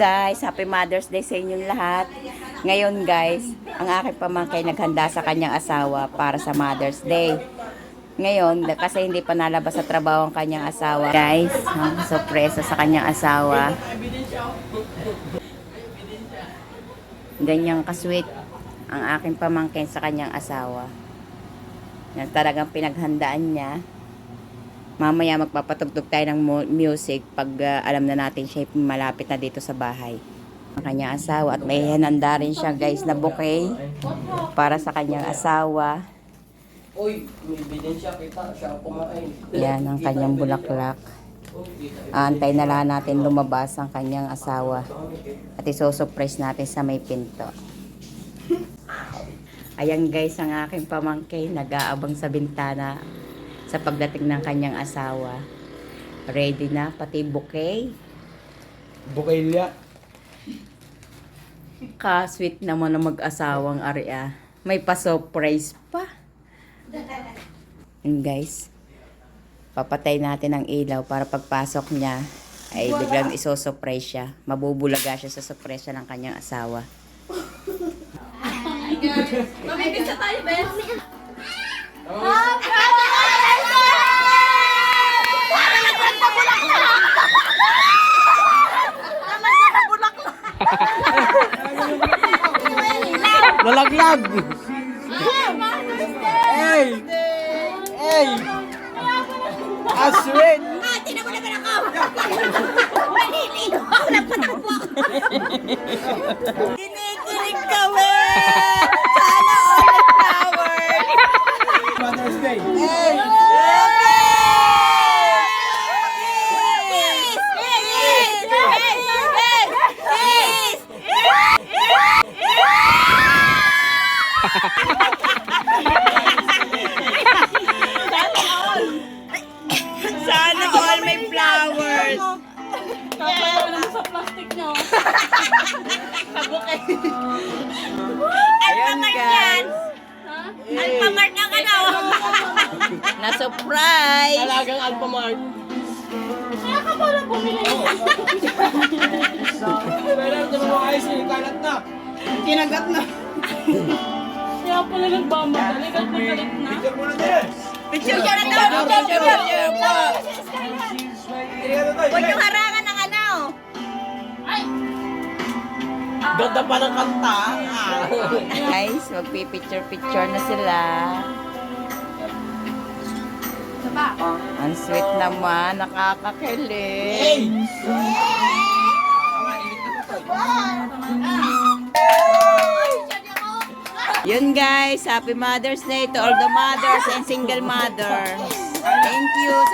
guys, Happy Mother's Day sa inyong lahat. Ngayon guys, ang aking pamangkay naghanda sa kanyang asawa para sa Mother's Day. Ngayon, kasi hindi pa nalabas sa trabaho ang kanyang asawa. Guys, ha, sorpresa sa kanyang asawa. Ganyang kasweet ang aking pamangkin sa kanyang asawa. Yan talagang pinaghandaan niya. Mamaya magpapatugtog tayo ng mu- music pag ah, alam na natin siya malapit na dito sa bahay. Ang kanyang asawa at may hinanda rin siya guys na bouquet para sa kanyang asawa. Uy, may ebidensya kita. Siya kumain. Yan ang kanyang bulaklak. Antay na lang natin lumabas ang kanyang asawa. At isosurprise natin sa may pinto. Ayan guys, ang aking pamangkin nag-aabang sa bintana sa pagdating ng kanyang asawa. Ready na, pati bouquet. Bukilya. Ka-sweet naman ang mag-asawang Aria. May pa-surprise pa. Yun guys. Papatay natin ang ilaw para pagpasok niya ay biglang isosurprise siya. Mabubulaga siya sa surprise ng kanyang asawa. Mamibisa tayo, Ben. Lalaglag! Hey! Hey! Aswin! Ate na mo naman ako! Maliligo ako na Alpamart yan! Alpamart ang ano! Na-surprise! Talagang Alphamart. Pero ito mo ayos yung kalat na. Kinagat na. Kaya pala nagmamadali, galit na galit na. Picture mo na din! Picture ka na daw! Picture ka na ka na tayo. Huwag yung Ganda pa ng kanta. Guys, magpipicture-picture na sila. Ang sweet naman, nakakakilig. Yun guys, happy Mother's Day to all the mothers and single mothers. Thank you.